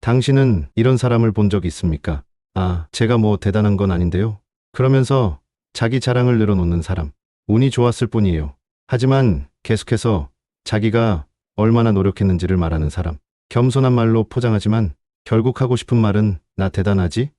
당신은 이런 사람을 본 적 있습니까? 아, 제가 뭐 대단한 건 아닌데요. 그러면서 자기 자랑을 늘어놓는 사람. 운이 좋았을 뿐이에요. 하지만 계속해서 자기가 얼마나 노력했는지를 말하는 사람. 겸손한 말로 포장하지만 결국 하고 싶은 말은 나 대단하지?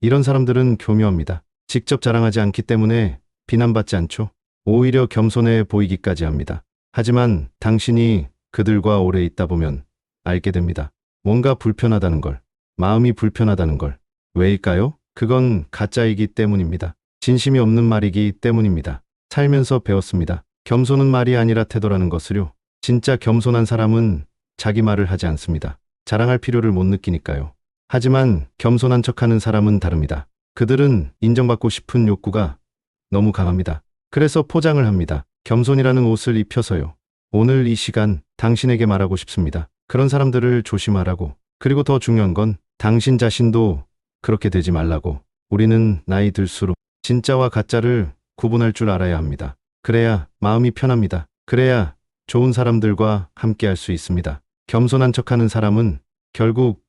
이런 사람들은 교묘합니다. 직접 자랑하지 않기 때문에 비난받지 않죠. 오히려 겸손해 보이기까지 합니다. 하지만 당신이 그들과 오래 있다 보면 알게 됩니다. 뭔가 불편하다는 걸, 마음이 불편하다는 걸. 왜일까요? 그건 가짜이기 때문입니다. 진심이 없는 말이기 때문입니다. 살면서 배웠습니다. 겸손은 말이 아니라 태도라는 것을요. 진짜 겸손한 사람은 자기 말을 하지 않습니다. 자랑할 필요를 못 느끼니까요. 하지만 겸손한 척하는 사람은 다릅니다. 그들은 인정받고 싶은 욕구가 너무 강합니다. 그래서 포장을 합니다. 겸손이라는 옷을 입혀서요. 오늘 이 시간 당신에게 말하고 싶습니다. 그런 사람들을 조심하라고. 그리고 더 중요한 건 당신 자신도 그렇게 되지 말라고. 우리는 나이 들수록 진짜와 가짜를 구분할 줄 알아야 합니다. 그래야 마음이 편합니다. 그래야 좋은 사람들과 함께 할 수 있습니다. 겸손한 척하는 사람은 결국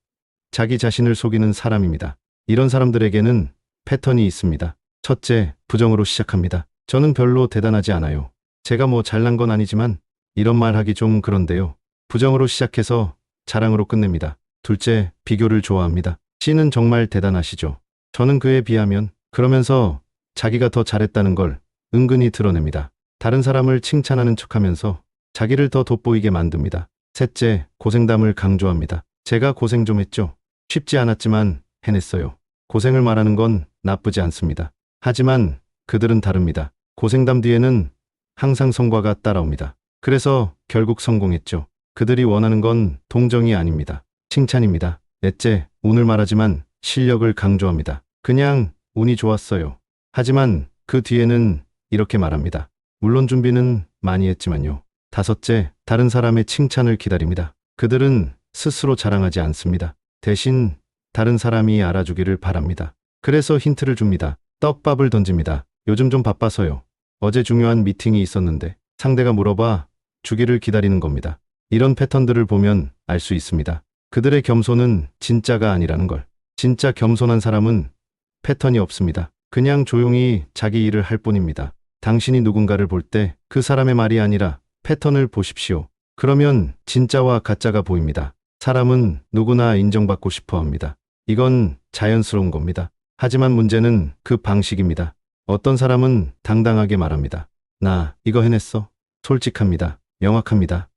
자기 자신을 속이는 사람입니다. 이런 사람들에게는 패턴이 있습니다. 첫째, 부정으로 시작합니다. 저는 별로 대단하지 않아요. 제가 뭐 잘난 건 아니지만 이런 말 하기 좀 그런데요. 부정으로 시작해서 자랑으로 끝냅니다. 둘째, 비교를 좋아합니다. 씨는 정말 대단하시죠. 저는 그에 비하면 그러면서 자기가 더 잘했다는 걸 은근히 드러냅니다. 다른 사람을 칭찬하는 척하면서 자기를 더 돋보이게 만듭니다. 셋째, 고생담을 강조합니다. 제가 고생 좀 했죠. 쉽지 않았지만 해냈어요. 고생을 말하는 건 나쁘지 않습니다. 하지만 그들은 다릅니다. 고생담 뒤에는 항상 성과가 따라옵니다. 그래서 결국 성공했죠. 그들이 원하는 건 동정이 아닙니다. 칭찬입니다. 넷째, 운을 말하지만 실력을 강조합니다. 그냥 운이 좋았어요. 하지만 그 뒤에는 이렇게 말합니다. 물론 준비는 많이 했지만요. 다섯째, 다른 사람의 칭찬을 기다립니다. 그들은 스스로 자랑하지 않습니다. 대신 다른 사람이 알아주기를 바랍니다. 그래서 힌트를 줍니다. 떡밥을 던집니다. 요즘 좀 바빠서요. 어제 중요한 미팅이 있었는데 상대가 물어봐 주기를 기다리는 겁니다. 이런 패턴들을 보면 알 수 있습니다. 그들의 겸손은 진짜가 아니라는 걸. 진짜 겸손한 사람은 패턴이 없습니다. 그냥 조용히 자기 일을 할 뿐입니다. 당신이 누군가를 볼 때 그 사람의 말이 아니라 패턴을 보십시오. 그러면 진짜와 가짜가 보입니다. 사람은 누구나 인정받고 싶어 합니다. 이건 자연스러운 겁니다. 하지만 문제는 그 방식입니다. 어떤 사람은 당당하게 말합니다. 나 이거 해냈어. 솔직합니다. 명확합니다.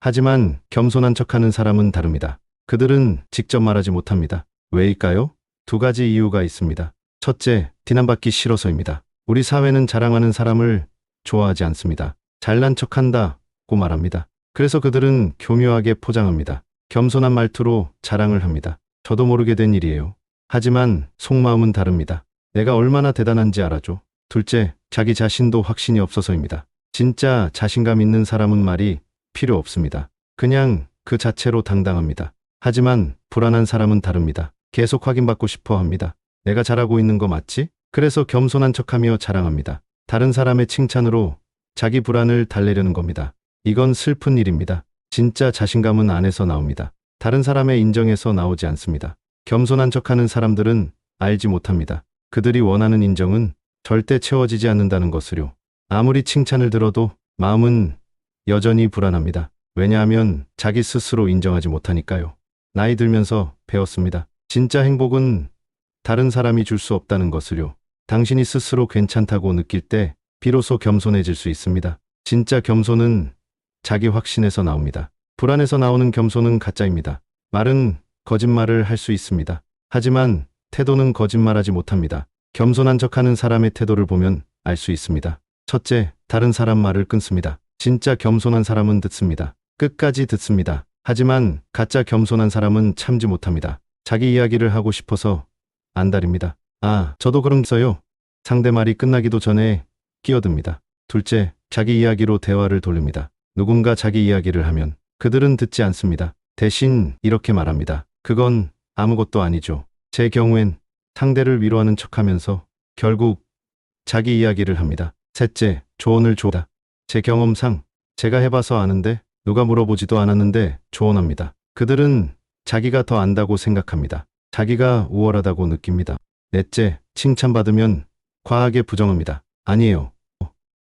하지만 겸손한 척하는 사람은 다릅니다. 그들은 직접 말하지 못합니다. 왜일까요? 두 가지 이유가 있습니다. 첫째, 비난받기 싫어서입니다. 우리 사회는 자랑하는 사람을 좋아하지 않습니다. 잘난 척한다고 말합니다. 그래서 그들은 교묘하게 포장합니다. 겸손한 말투로 자랑을 합니다. 저도 모르게 된 일이에요. 하지만 속마음은 다릅니다. 내가 얼마나 대단한지 알아줘. 둘째, 자기 자신도 확신이 없어서입니다. 진짜 자신감 있는 사람은 말이 필요 없습니다. 그냥 그 자체로 당당합니다. 하지만 불안한 사람은 다릅니다. 계속 확인받고 싶어 합니다. 내가 잘하고 있는 거 맞지? 그래서 겸손한 척하며 자랑합니다. 다른 사람의 칭찬으로 자기 불안을 달래려는 겁니다. 이건 슬픈 일입니다. 진짜 자신감은 안에서 나옵니다. 다른 사람의 인정에서 나오지 않습니다. 겸손한 척하는 사람들은 알지 못합니다. 그들이 원하는 인정은 절대 채워지지 않는다는 것을요. 아무리 칭찬을 들어도 마음은 여전히 불안합니다. 왜냐하면 자기 스스로 인정하지 못하니까요. 나이 들면서 배웠습니다. 진짜 행복은 다른 사람이 줄 수 없다는 것을요. 당신이 스스로 괜찮다고 느낄 때 비로소 겸손해질 수 있습니다. 진짜 겸손은 자기 확신에서 나옵니다. 불안에서 나오는 겸손은 가짜입니다. 말은 거짓말을 할 수 있습니다. 하지만 태도는 거짓말하지 못합니다. 겸손한 척하는 사람의 태도를 보면 알 수 있습니다. 첫째, 다른 사람 말을 끊습니다. 진짜 겸손한 사람은 듣습니다. 끝까지 듣습니다. 하지만 가짜 겸손한 사람은 참지 못합니다. 자기 이야기를 하고 싶어서 안달입니다. 아, 저도 그런서요. 상대 말이 끝나기도 전에 끼어듭니다. 둘째, 자기 이야기로 대화를 돌립니다. 누군가 자기 이야기를 하면 그들은 듣지 않습니다. 대신 이렇게 말합니다. 그건 아무것도 아니죠. 제 경우엔 상대를 위로하는 척하면서 결국 자기 이야기를 합니다. 셋째, 조언을 줘다. 제 경험상 제가 해봐서 아는데 누가 물어보지도 않았는데 조언합니다. 그들은 자기가 더 안다고 생각합니다. 자기가 우월하다고 느낍니다. 넷째, 칭찬받으면 과하게 부정합니다. 아니에요.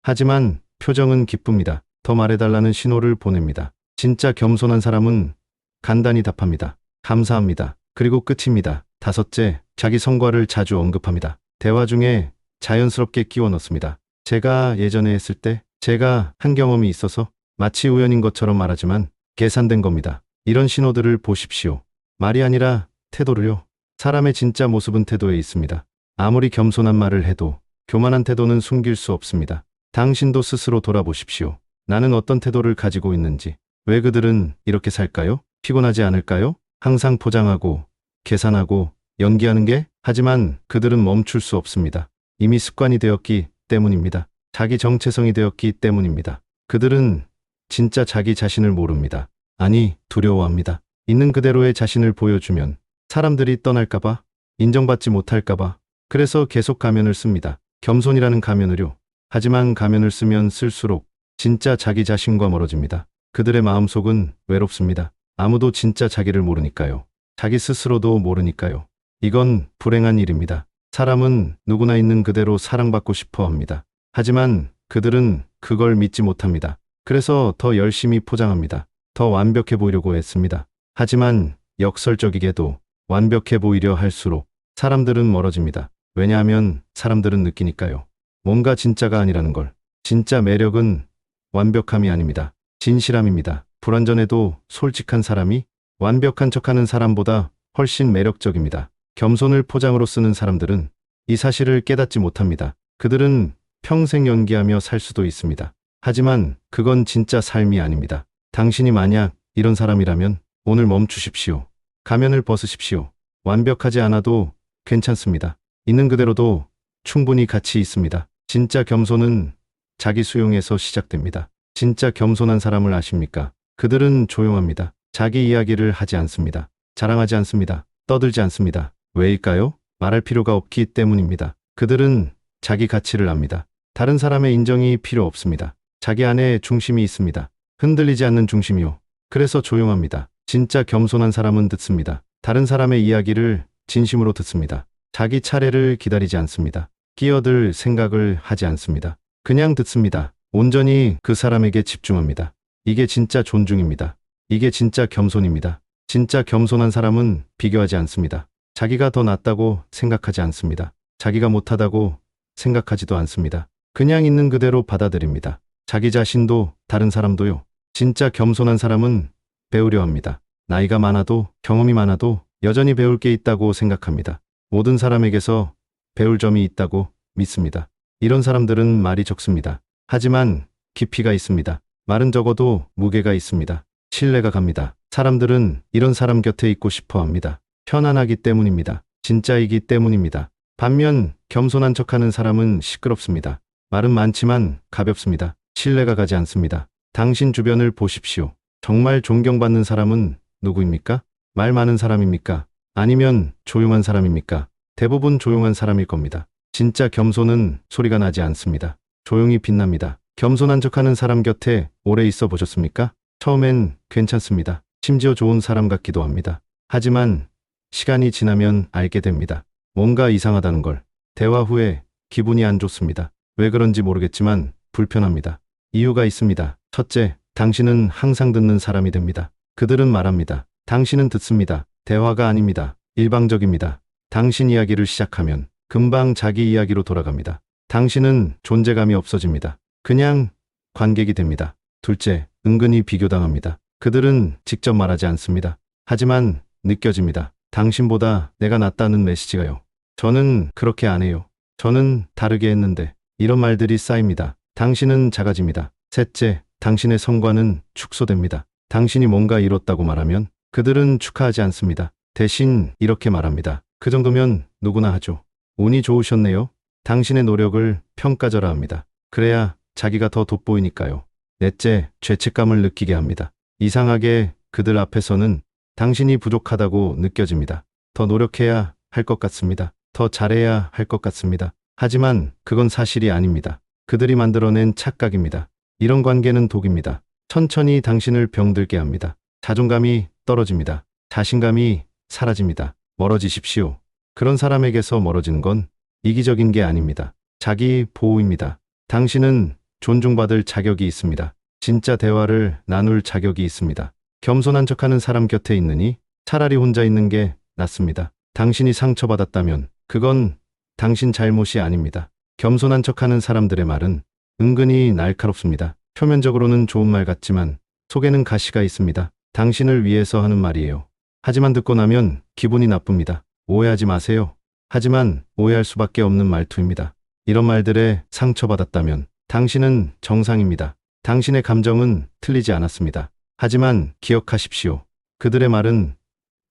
하지만 표정은 기쁩니다. 더 말해달라는 신호를 보냅니다. 진짜 겸손한 사람은 간단히 답합니다. 감사합니다. 그리고 끝입니다. 다섯째, 자기 성과를 자주 언급합니다. 대화 중에 자연스럽게 끼워 넣습니다. 제가 예전에 했을 때 제가 한 경험이 있어서 마치 우연인 것처럼 말하지만 계산된 겁니다. 이런 신호들을 보십시오. 말이 아니라 태도를요. 사람의 진짜 모습은 태도에 있습니다. 아무리 겸손한 말을 해도 교만한 태도는 숨길 수 없습니다. 당신도 스스로 돌아보십시오. 나는 어떤 태도를 가지고 있는지, 왜 그들은 이렇게 살까요? 피곤하지 않을까요? 항상 포장하고, 계산하고, 연기하는 게? 하지만 그들은 멈출 수 없습니다. 이미 습관이 되었기 때문입니다. 자기 정체성이 되었기 때문입니다. 그들은 진짜 자기 자신을 모릅니다. 아니, 두려워합니다. 있는 그대로의 자신을 보여주면 사람들이 떠날까봐, 인정받지 못할까봐, 그래서 계속 가면을 씁니다. 겸손이라는 가면을요. 하지만 가면을 쓰면 쓸수록 진짜 자기 자신과 멀어집니다. 그들의 마음속은 외롭습니다. 아무도 진짜 자기를 모르니까요. 자기 스스로도 모르니까요. 이건 불행한 일입니다. 사람은 누구나 있는 그대로 사랑받고 싶어 합니다. 하지만 그들은 그걸 믿지 못합니다. 그래서 더 열심히 포장합니다. 더 완벽해 보이려고 했습니다. 하지만 역설적이게도 완벽해 보이려 할수록 사람들은 멀어집니다. 왜냐하면 사람들은 느끼니까요. 뭔가 진짜가 아니라는 걸. 진짜 매력은 완벽함이 아닙니다. 진실함입니다. 불완전해도 솔직한 사람이 완벽한 척하는 사람보다 훨씬 매력적입니다. 겸손을 포장으로 쓰는 사람들은 이 사실을 깨닫지 못합니다. 그들은 평생 연기하며 살 수도 있습니다. 하지만 그건 진짜 삶이 아닙니다. 당신이 만약 이런 사람이라면 오늘 멈추십시오. 가면을 벗으십시오. 완벽하지 않아도 괜찮습니다. 있는 그대로도 충분히 가치 있습니다. 진짜 겸손은 자기 수용에서 시작됩니다. 진짜 겸손한 사람을 아십니까? 그들은 조용합니다. 자기 이야기를 하지 않습니다. 자랑하지 않습니다. 떠들지 않습니다. 왜일까요? 말할 필요가 없기 때문입니다. 그들은 자기 가치를 압니다. 다른 사람의 인정이 필요 없습니다. 자기 안에 중심이 있습니다. 흔들리지 않는 중심이요. 그래서 조용합니다. 진짜 겸손한 사람은 듣습니다. 다른 사람의 이야기를 진심으로 듣습니다. 자기 차례를 기다리지 않습니다. 끼어들 생각을 하지 않습니다. 그냥 듣습니다. 온전히 그 사람에게 집중합니다. 이게 진짜 존중입니다. 이게 진짜 겸손입니다. 진짜 겸손한 사람은 비교하지 않습니다. 자기가 더 낫다고 생각하지 않습니다. 자기가 못하다고 생각하지도 않습니다. 그냥 있는 그대로 받아들입니다. 자기 자신도 다른 사람도요. 진짜 겸손한 사람은 배우려 합니다. 나이가 많아도 경험이 많아도 여전히 배울 게 있다고 생각합니다. 모든 사람에게서 배울 점이 있다고 믿습니다. 이런 사람들은 말이 적습니다. 하지만 깊이가 있습니다. 말은 적어도 무게가 있습니다. 신뢰가 갑니다. 사람들은 이런 사람 곁에 있고 싶어 합니다. 편안하기 때문입니다. 진짜이기 때문입니다. 반면 겸손한 척하는 사람은 시끄럽습니다. 말은 많지만 가볍습니다. 신뢰가 가지 않습니다. 당신 주변을 보십시오. 정말 존경받는 사람은 누구입니까? 말 많은 사람입니까? 아니면 조용한 사람입니까? 대부분 조용한 사람일 겁니다. 진짜 겸손은 소리가 나지 않습니다. 조용히 빛납니다. 겸손한 척하는 사람 곁에 오래 있어 보셨습니까? 처음엔 괜찮습니다. 심지어 좋은 사람 같기도 합니다. 하지만 시간이 지나면 알게 됩니다. 뭔가 이상하다는 걸. 대화 후에 기분이 안 좋습니다. 왜 그런지 모르겠지만 불편합니다. 이유가 있습니다. 첫째, 당신은 항상 듣는 사람이 됩니다. 그들은 말합니다. 당신은 듣습니다. 대화가 아닙니다. 일방적입니다. 당신 이야기를 시작하면 금방 자기 이야기로 돌아갑니다. 당신은 존재감이 없어집니다. 그냥 관객이 됩니다. 둘째, 은근히 비교당합니다. 그들은 직접 말하지 않습니다. 하지만 느껴집니다. 당신보다 내가 낫다는 메시지가요. 저는 그렇게 안 해요. 저는 다르게 했는데 이런 말들이 쌓입니다. 당신은 작아집니다. 셋째, 당신의 성과는 축소됩니다. 당신이 뭔가 이뤘다고 말하면 그들은 축하하지 않습니다. 대신 이렇게 말합니다. 그 정도면 누구나 하죠. 운이 좋으셨네요. 당신의 노력을 평가절하 합니다. 그래야 자기가 더 돋보이니까요. 넷째, 죄책감을 느끼게 합니다. 이상하게 그들 앞에서는 당신이 부족하다고 느껴집니다. 더 노력해야 할 것 같습니다. 더 잘해야 할 것 같습니다. 하지만 그건 사실이 아닙니다. 그들이 만들어낸 착각입니다. 이런 관계는 독입니다. 천천히 당신을 병들게 합니다. 자존감이 떨어집니다. 자신감이 사라집니다. 멀어지십시오. 그런 사람에게서 멀어지는 건 이기적인 게 아닙니다. 자기 보호입니다. 당신은 존중받을 자격이 있습니다. 진짜 대화를 나눌 자격이 있습니다. 겸손한 척하는 사람 곁에 있느니 차라리 혼자 있는 게 낫습니다. 당신이 상처받았다면 그건 당신 잘못이 아닙니다. 겸손한 척하는 사람들의 말은 은근히 날카롭습니다. 표면적으로는 좋은 말 같지만 속에는 가시가 있습니다. 당신을 위해서 하는 말이에요. 하지만 듣고 나면 기분이 나쁩니다. 오해하지 마세요. 하지만 오해할 수밖에 없는 말투입니다. 이런 말들에 상처받았다면 당신은 정상입니다. 당신의 감정은 틀리지 않았습니다. 하지만 기억하십시오. 그들의 말은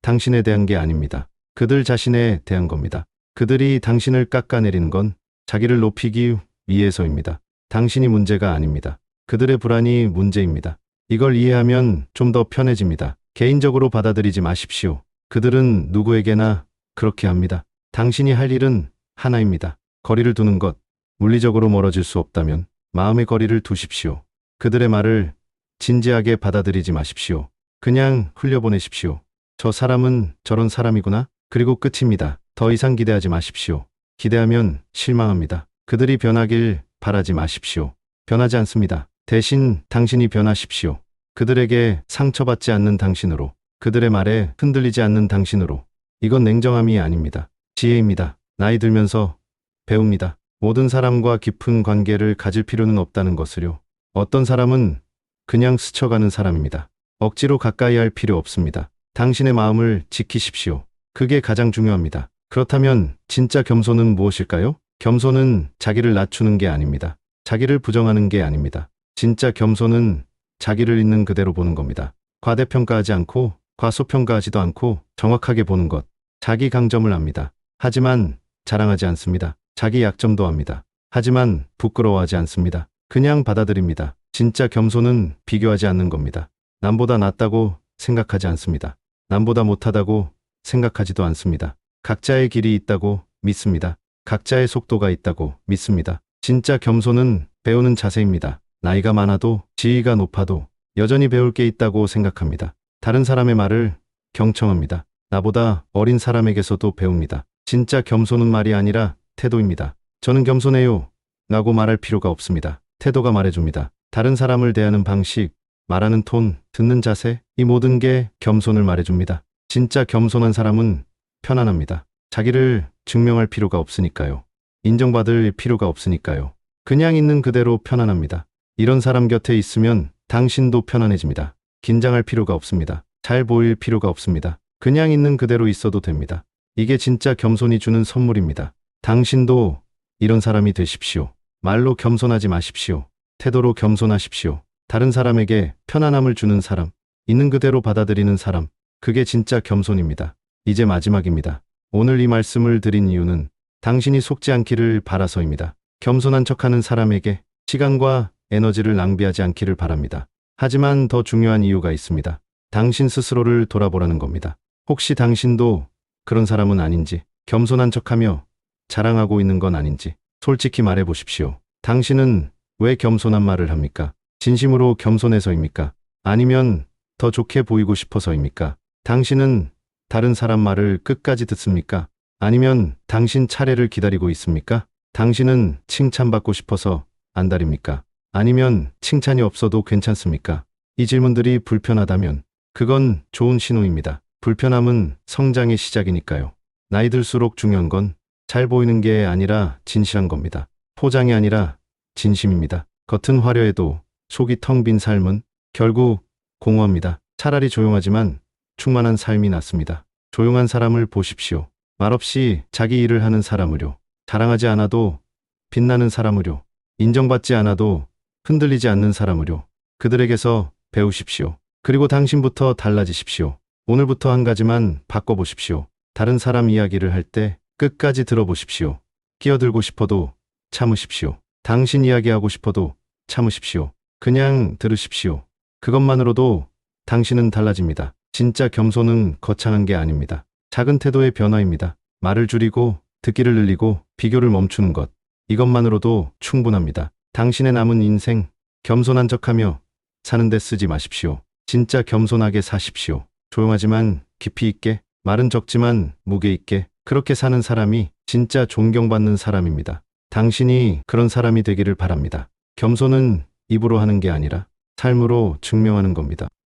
당신에 대한 게 아닙니다. 그들 자신에 대한 겁니다. 그들이 당신을 깎아내리는 건 자기를 높이기 위해서입니다. 당신이 문제가 아닙니다. 그들의 불안이 문제입니다. 이걸 이해하면 좀 더 편해집니다. 개인적으로 받아들이지 마십시오. 그들은 누구에게나 그렇게 합니다. 당신이 할 일은 하나입니다. 거리를 두는 것, 물리적으로 멀어질 수 없다면 마음의 거리를 두십시오. 그들의 말을 진지하게 받아들이지 마십시오. 그냥 흘려보내십시오. 저 사람은 저런 사람이구나. 그리고 끝입니다. 더 이상 기대하지 마십시오. 기대하면 실망합니다. 그들이 변하길 바라지 마십시오. 변하지 않습니다. 대신 당신이 변하십시오. 그들에게 상처받지 않는 당신으로, 그들의 말에 흔들리지 않는 당신으로. 이건 냉정함이 아닙니다. 지혜입니다. 나이 들면서 배웁니다. 모든 사람과 깊은 관계를 가질 필요는 없다는 것을요. 어떤 사람은 그냥 스쳐가는 사람입니다. 억지로 가까이 할 필요 없습니다. 당신의 마음을 지키십시오. 그게 가장 중요합니다. 그렇다면 진짜 겸손은 무엇일까요? 겸손은 자기를 낮추는 게 아닙니다. 자기를 부정하는 게 아닙니다. 진짜 겸손은 자기를 있는 그대로 보는 겁니다. 과대평가하지 않고 과소평가하지도 않고 정확하게 보는 것. 자기 강점을 압니다. 하지만 자랑하지 않습니다. 자기 약점도 압니다. 하지만 부끄러워하지 않습니다. 그냥 받아들입니다. 진짜 겸손은 비교하지 않는 겁니다. 남보다 낫다고 생각하지 않습니다. 남보다 못하다고 생각하지도 않습니다. 각자의 길이 있다고 믿습니다. 각자의 속도가 있다고 믿습니다. 진짜 겸손은 배우는 자세입니다. 나이가 많아도 지위가 높아도 여전히 배울 게 있다고 생각합니다. 다른 사람의 말을 경청합니다. 나보다 어린 사람에게서도 배웁니다. 진짜 겸손은 말이 아니라 태도입니다. 저는 겸손해요. 라고 말할 필요가 없습니다. 태도가 말해줍니다. 다른 사람을 대하는 방식, 말하는 톤, 듣는 자세, 이 모든 게 겸손을 말해줍니다. 진짜 겸손한 사람은 편안합니다. 자기를 증명할 필요가 없으니까요. 인정받을 필요가 없으니까요. 그냥 있는 그대로 편안합니다. 이런 사람 곁에 있으면 당신도 편안해집니다. 긴장할 필요가 없습니다. 잘 보일 필요가 없습니다. 그냥 있는 그대로 있어도 됩니다. 이게 진짜 겸손이 주는 선물입니다. 당신도 이런 사람이 되십시오. 말로 겸손하지 마십시오. 태도로 겸손하십시오. 다른 사람에게 편안함을 주는 사람, 있는 그대로 받아들이는 사람, 그게 진짜 겸손입니다. 이제 마지막입니다. 오늘 이 말씀을 드린 이유는 당신이 속지 않기를 바라서입니다. 겸손한 척하는 사람에게 시간과 에너지를 낭비하지 않기를 바랍니다. 하지만 더 중요한 이유가 있습니다. 당신 스스로를 돌아보라는 겁니다. 혹시 당신도 그런 사람은 아닌지, 겸손한 척하며 자랑하고 있는 건 아닌지, 솔직히 말해 보십시오. 당신은 왜 겸손한 말을 합니까? 진심으로 겸손해서입니까? 아니면 더 좋게 보이고 싶어서입니까? 당신은 다른 사람 말을 끝까지 듣습니까? 아니면 당신 차례를 기다리고 있습니까? 당신은 칭찬받고 싶어서 안달입니까? 아니면 칭찬이 없어도 괜찮습니까? 이 질문들이 불편하다면 그건 좋은 신호입니다. 불편함은 성장의 시작이니까요. 나이 들수록 중요한 건 잘 보이는 게 아니라 진실한 겁니다. 포장이 아니라 진심입니다. 겉은 화려해도 속이 텅 빈 삶은 결국 공허합니다. 차라리 조용하지만 충만한 삶이 낫습니다. 조용한 사람을 보십시오. 말없이 자기 일을 하는 사람으로, 자랑하지 않아도 빛나는 사람으로, 인정받지 않아도 흔들리지 않는 사람으로, 그들에게서 배우십시오. 그리고 당신부터 달라지십시오. 오늘부터 한 가지만 바꿔보십시오. 다른 사람 이야기를 할 때 끝까지 들어보십시오. 끼어들고 싶어도 참으십시오. 당신 이야기하고 싶어도 참으십시오. 그냥 들으십시오. 그것만으로도 당신은 달라집니다. 진짜 겸손은 거창한 게 아닙니다. 작은 태도의 변화입니다. 말을 줄이고 듣기를 늘리고 비교를 멈추는 것. 이것만으로도 충분합니다. 당신의 남은 인생 겸손한 척하며 사는 데 쓰지 마십시오. 진짜 겸손하게 사십시오. 조용하지만 깊이 있게, 말은 적지만 무게 있게, 그렇게 사는 사람이 진짜 존경받는 사람입니다. 당신이 그런 사람이 되기를 바랍니다. 겸손은 입으로 하는 게 아니라 삶으로 증명하는 겁니다.